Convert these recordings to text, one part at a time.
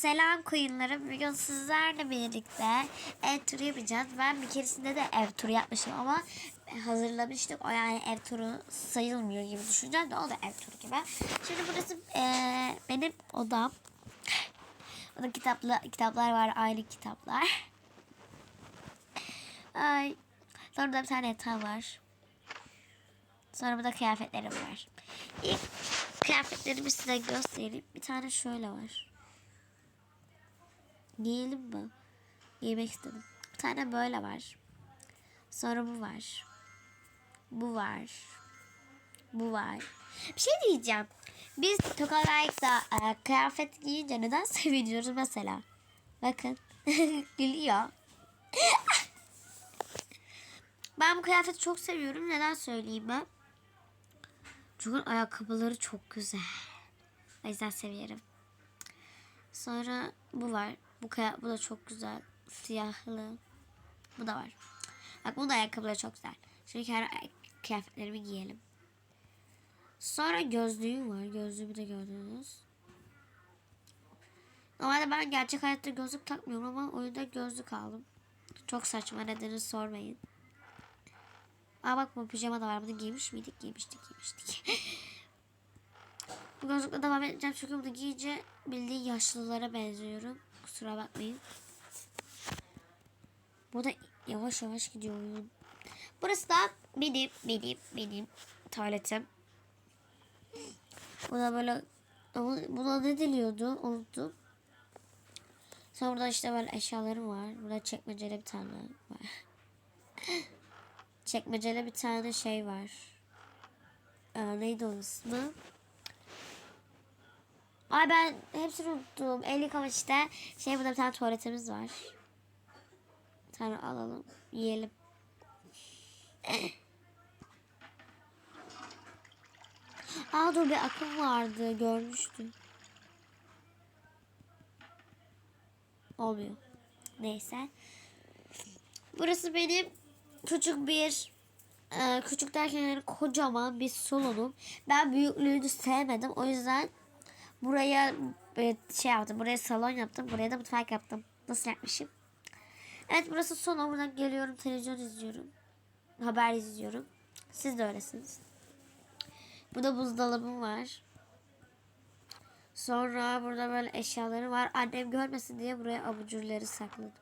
Selam koyunlarım. Bugün sizlerle birlikte ev turu yapacağız. Ben bir keresinde de ev turu yapmışım ama hazırlamıştık. O yani ev turu sayılmıyor gibi düşüneceğim de o da ev turu gibi. Şimdi burası eee, benim odam. Orada kitaplı, kitaplar var, ayrı kitaplar. Ay. Sonra da bir tane yatağı var. Sonra burada kıyafetlerim var. İlk kıyafetlerimi size göstereyim. Bir tane şöyle var. Giyelim mi? Giymek istedim. Bir tane böyle var. Sonra bu var. Bu var. Bu var. Bir şey diyeceğim. Biz Tokalayık'ta e, kıyafet giyince neden seviniyoruz mesela? Bakın. Gülüyor. ben bu kıyafeti çok seviyorum. Neden söyleyeyim ben? Çünkü ayakkabıları çok güzel. O yüzden seviyorum. Sonra bu var. Bu kaya, bu da çok güzel. Siyahlı. Bu da var. Bak bu da ayakkabıları çok güzel. Şimdi kıyafetlerimi giyelim. Sonra gözlüğüm var. Gözlüğümü de gördünüz. Normalde ben gerçek hayatta gözlük takmıyorum ama oyunda gözlük aldım. Çok saçma nedeni sormayın. Aa bak bu pijama da var. Bunu giymiş miydik? Giymiştik, giymiştik. bu gözlükle devam edeceğim çünkü bunu giyince bildiğin yaşlılara benziyorum. Kusura bakmayın. Bu da yavaş yavaş gidiyor. Burası da benim, benim, benim tuvaletim. Bu da böyle buna ne deniyordu unuttum. Sonra burada işte böyle eşyalarım var. Burada çekmeceli bir tane var. çekmeceli bir tane şey var. Ee, neydi onun ismi? Ay ben hepsini unuttum. El yıkama işte. Şey burada bir tane tuvaletimiz var. Bir tane alalım. Yiyelim. Aa dur bir akım vardı. Görmüştüm. Olmuyor. Neyse. Burası benim küçük bir e, küçük derken yani kocaman bir salonum. Ben büyüklüğünü sevmedim. O yüzden buraya e, şey yaptım. Buraya salon yaptım. Buraya da mutfak yaptım. Nasıl yapmışım? Evet burası salon. Buradan geliyorum televizyon izliyorum. Haber izliyorum. Siz de öylesiniz. Burada buzdolabım var. Sonra burada böyle eşyaları var. Annem görmesin diye buraya abucurları sakladım.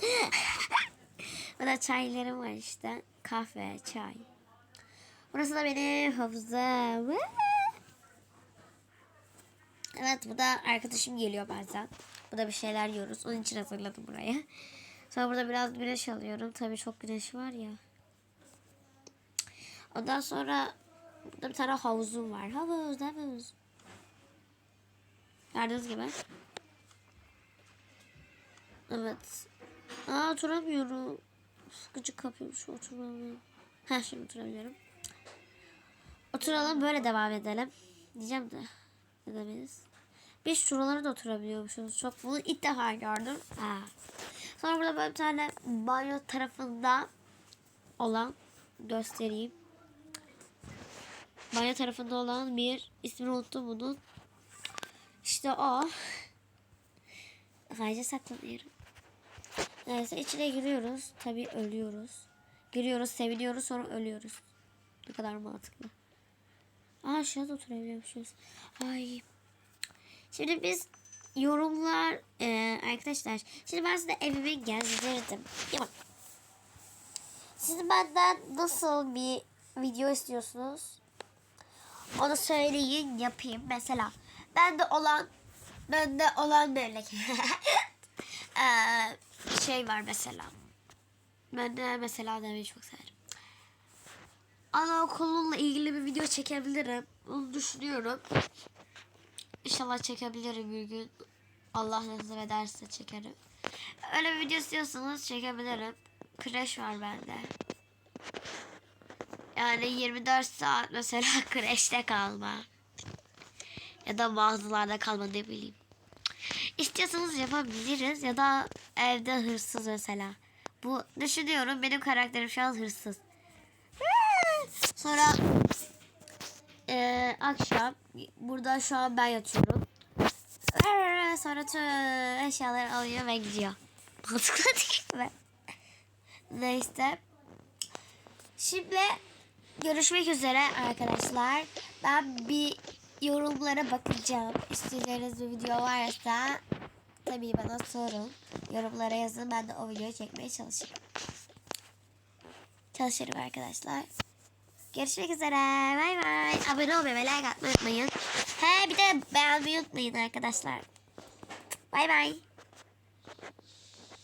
burada çaylarım var işte. Kahve, çay. Burası da benim havuzum. Evet bu da arkadaşım geliyor bazen. Bu da bir şeyler yiyoruz. Onun için hazırladım buraya. Sonra burada biraz güneş alıyorum. Tabii çok güneş var ya. Ondan sonra burada bir tane havuzum var. Havuz, havuz. Gördüğünüz gibi. Evet. Aa oturamıyorum. Gıcık kapıyorum şu oturmamı. Ha şimdi oturabiliyorum. Oturalım böyle devam edelim. Diyeceğim de. Edemeyiz. Biz şuralara da oturabiliyormuşuz. Çok bunu ilk defa gördüm. Ha. Sonra burada böyle bir tane banyo tarafında olan göstereyim. Banyo tarafında olan bir ismini unuttum bunun. İşte o. Sadece saklanıyorum. Neyse içine giriyoruz. Tabii ölüyoruz. Giriyoruz, seviniyoruz sonra ölüyoruz. Ne kadar mantıklı. Aa aşağıda oturabiliyormuşuz. Ay. Şimdi biz yorumlar e, arkadaşlar. Şimdi ben size evimi gezdirdim. Ya bak. Siz benden nasıl bir video istiyorsunuz? Onu söyleyin yapayım. Mesela bende olan bende olan böyle Eee, şey var mesela. Ben de mesela demeyi çok severim. Anaokulunla ilgili bir video çekebilirim. Onu düşünüyorum. İnşallah çekebilirim bir gün. Allah nasip ederse çekerim. Öyle bir video istiyorsanız çekebilirim. Crash var bende. Yani 24 saat mesela kreşte kalma. Ya da mağazalarda kalma ne bileyim. İstiyorsanız yapabiliriz ya da evde hırsız mesela. Bu düşünüyorum benim karakterim şu an hırsız. Sonra eee, akşam burada şu an ben yatıyorum. Sonra tüm eşyaları alıyor ve gidiyor. Mantıklı değil mi? Neyse. Şimdi görüşmek üzere arkadaşlar. Ben bir yorumlara bakacağım. İstediğiniz bir video varsa tabii bana sorun. Yorumlara yazın. Ben de o videoyu çekmeye çalışırım. Çalışırım arkadaşlar. Görüşmek üzere. Bay bay. Abone olmayı ve like atmayı unutmayın. He bir de beğenmeyi unutmayın arkadaşlar. Bay bay.